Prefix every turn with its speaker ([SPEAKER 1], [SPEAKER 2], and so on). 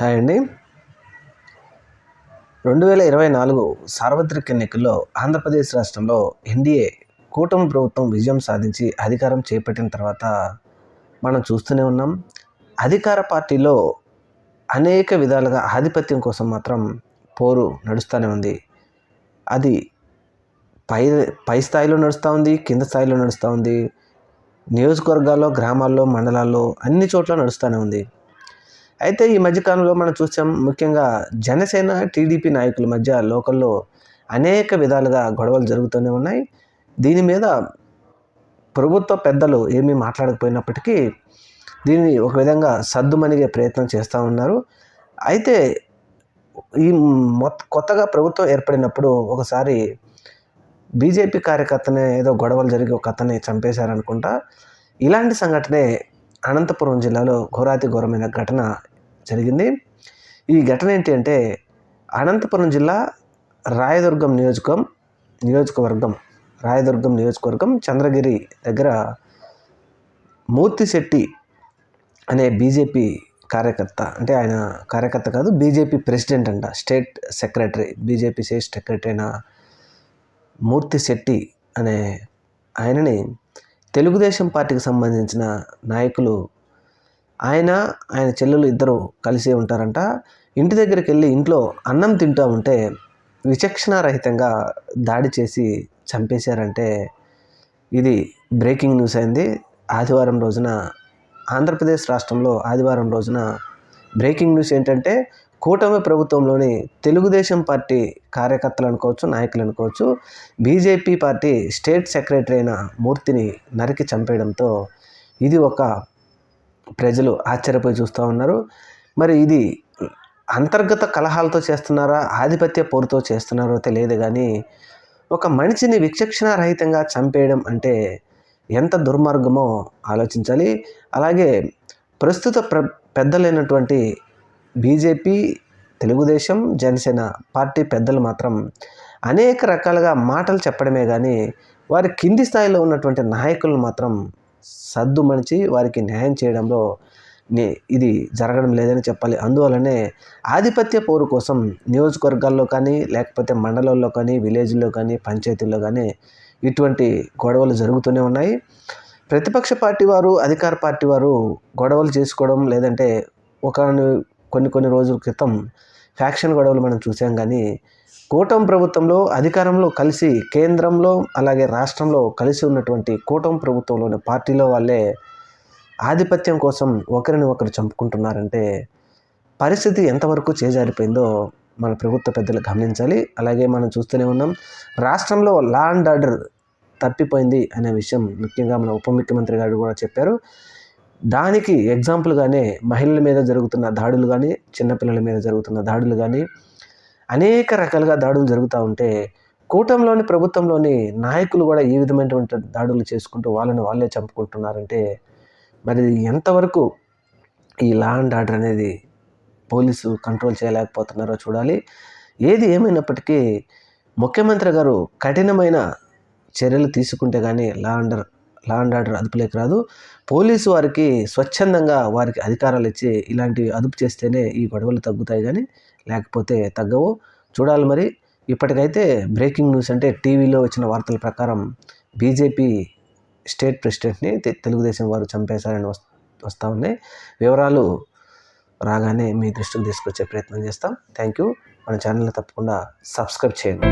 [SPEAKER 1] Hi అండి. రెండు వేల ఇరవై నాలుగు సార్వత్రిక ఎన్నికల్లో ఆంధ్రప్రదేశ్ రాష్ట్రంలో ఎన్డీఏ కూటమి ప్రభుత్వం విజయం సాధించి అధికారం చేపట్టిన తర్వాత మనం చూస్తూనే ఉన్నాం. అధికార పార్టీలో అనేక విధాలుగా ఆధిపత్యం కోసం మాత్రం పోరు నడుస్తూనే ఉంది. అది పై పై స్థాయిలో నడుస్తూ ఉంది కింద స్థాయిలో నడుస్తూ ఉంది. నియోజకవర్గాల్లో గ్రామాల్లో మండలాల్లో అన్ని చోట్ల నడుస్తూనే ఉంది. అయితే ఈ మధ్యకాలంలో మనం చూసాం ముఖ్యంగా జనసేన టీడీపీ నాయకుల మధ్య లోకల్లో అనేక విధాలుగా గొడవలు జరుగుతూనే ఉన్నాయి. దీని మీద ప్రభుత్వ పెద్దలు ఏమీ మాట్లాడకపోయినప్పటికీ దీన్ని ఒక విధంగా సద్దుమణిగే ప్రయత్నం చేస్తూ ఉన్నారు. అయితే ఈ మొత్త కొత్తగా ప్రభుత్వం ఏర్పడినప్పుడు ఒకసారి బీజేపీ కార్యకర్తనే ఏదో గొడవలు జరిగి ఒక అతన్ని చంపేశారనుకుంటా. ఇలాంటి సంఘటనే అనంతపురం జిల్లాలో ఘోరాతి ఘోరమైన ఘటన జరిగింది. ఈ ఘటన ఏంటి అంటే అనంతపురం జిల్లా రాయదుర్గం నియోజకం నియోజకవర్గం రాయదుర్గం నియోజకవర్గం చంద్రగిరి దగ్గర మూర్తిశెట్టి అనే బీజేపీ కార్యకర్త అంటే ఆయన కార్యకర్త కాదు బీజేపీ ప్రెసిడెంట్ అంట state secretary BJP state secretary అయిన మూర్తి శెట్టి అనే ఆయనని తెలుగుదేశం పార్టీకి సంబంధించిన నాయకులు ఆయన ఆయన చెల్లెలు ఇద్దరు కలిసి ఉంటారంట. ఇంటి దగ్గరికి వెళ్ళి ఇంట్లో అన్నం తింటూ ఉంటే విచక్షణారహితంగా దాడి చేసి చంపేశారంటే ఇది బ్రేకింగ్ న్యూస్ అయింది. ఆదివారం రోజున ఆంధ్రప్రదేశ్ రాష్ట్రంలో ఆదివారం రోజున బ్రేకింగ్ న్యూస్ ఏంటంటే కూటమి ప్రభుత్వంలోని తెలుగుదేశం పార్టీ కార్యకర్తలు అనుకోవచ్చు నాయకులు అనుకోవచ్చు బీజేపీ పార్టీ స్టేట్ సెక్రటరీ అయిన మూర్తిని నరికి చంపేయడంతో ఇది ఒక ప్రజలు ఆశ్చర్యపోయి చూస్తూ ఉన్నారు. మరి ఇది అంతర్గత కలహాలతో చేస్తున్నారా ఆధిపత్య పోరుతో చేస్తున్నారో తెలియదు కానీ ఒక మనిషిని విచక్షణారహితంగా చంపేయడం అంటే ఎంత దుర్మార్గమో ఆలోచించాలి. అలాగే ప్రస్తుత ప్ర పెద్దలైనటువంటి బీజేపీ తెలుగుదేశం జనసేన పార్టీ పెద్దలు మాత్రం అనేక రకాలుగా మాటలు చెప్పడమే కానీ వారి కింది స్థాయిలో ఉన్నటువంటి నాయకులను మాత్రం సద్దు మణిచి వారికి న్యాయం చేయడంలో ఇది జరగడం లేదని చెప్పాలి. అందువలనే ఆధిపత్య పోరు కోసం నియోజకవర్గాల్లో కానీ లేకపోతే మండలాల్లో కానీ విలేజ్లో కానీ పంచాయతీల్లో కానీ ఇటువంటి గొడవలు జరుగుతూనే ఉన్నాయి. ప్రతిపక్ష పార్టీ వారు అధికార పార్టీ వారు గొడవలు చేసుకోవడం లేదంటే ఒక కొన్ని కొన్ని రోజుల క్రితం ఫ్యాక్షన్ గొడవలు మనం చూసాం కానీ కూటమి ప్రభుత్వంలో అధికారంలో కలిసి కేంద్రంలో అలాగే రాష్ట్రంలో కలిసి ఉన్నటువంటి కూటమి ప్రభుత్వంలోని పార్టీలో వాళ్ళే ఆధిపత్యం కోసం ఒకరిని ఒకరు చంపుకుంటున్నారంటే పరిస్థితి ఎంతవరకు చేజారిపోయిందో మన ప్రభుత్వ పెద్దలు గమనించాలి. అలాగే మనం చూస్తూనే ఉన్నాం రాష్ట్రంలో లా అండ్ ఆర్డర్ తప్పిపోయింది అనే విషయం ముఖ్యంగా మన ఉప ముఖ్యమంత్రి గారు కూడా చెప్పారు. దానికి ఎగ్జాంపుల్గానే మహిళల మీద జరుగుతున్న దాడులు కానీ చిన్నపిల్లల మీద జరుగుతున్న దాడులు కానీ అనేక రకాలుగా దాడులు జరుగుతూ ఉంటే కూటంలోని ప్రభుత్వంలోని నాయకులు కూడా ఈ విధమైనటువంటి దాడులు చేసుకుంటూ వాళ్ళని వాళ్ళే చంపుకుంటున్నారంటే మరి ఎంతవరకు ఈ లా అండ్ ఆర్డర్ అనేది పోలీసు కంట్రోల్ చేయలేకపోతున్నారో చూడాలి. ఏది ఏమైనప్పటికీ ముఖ్యమంత్రి గారు కఠినమైన చర్యలు తీసుకుంటే కానీ law under law and order అదుపులోకి రాదు. పోలీసు వారికి స్వచ్ఛందంగా వారికి అధికారాలు ఇచ్చి ఇలాంటివి అదుపు చేస్తేనే ఈ గొడవలు తగ్గుతాయి కానీ లేకపోతే తగ్గవు. చూడాలి మరి. ఇప్పటికైతే బ్రేకింగ్ న్యూస్ అంటే టీవీలో వచ్చిన వార్తల ప్రకారం బీజేపీ స్టేట్ ప్రెసిడెంట్ని తెలుగుదేశం వారు చంపేశారని వస్తూ ఉన్నాయి. వివరాలు రాగానే మీ దృష్టికి తీసుకొచ్చే ప్రయత్నం చేస్తాం. థ్యాంక్ యూ మన ఛానల్ని తప్పకుండా సబ్స్క్రైబ్ చేయండి.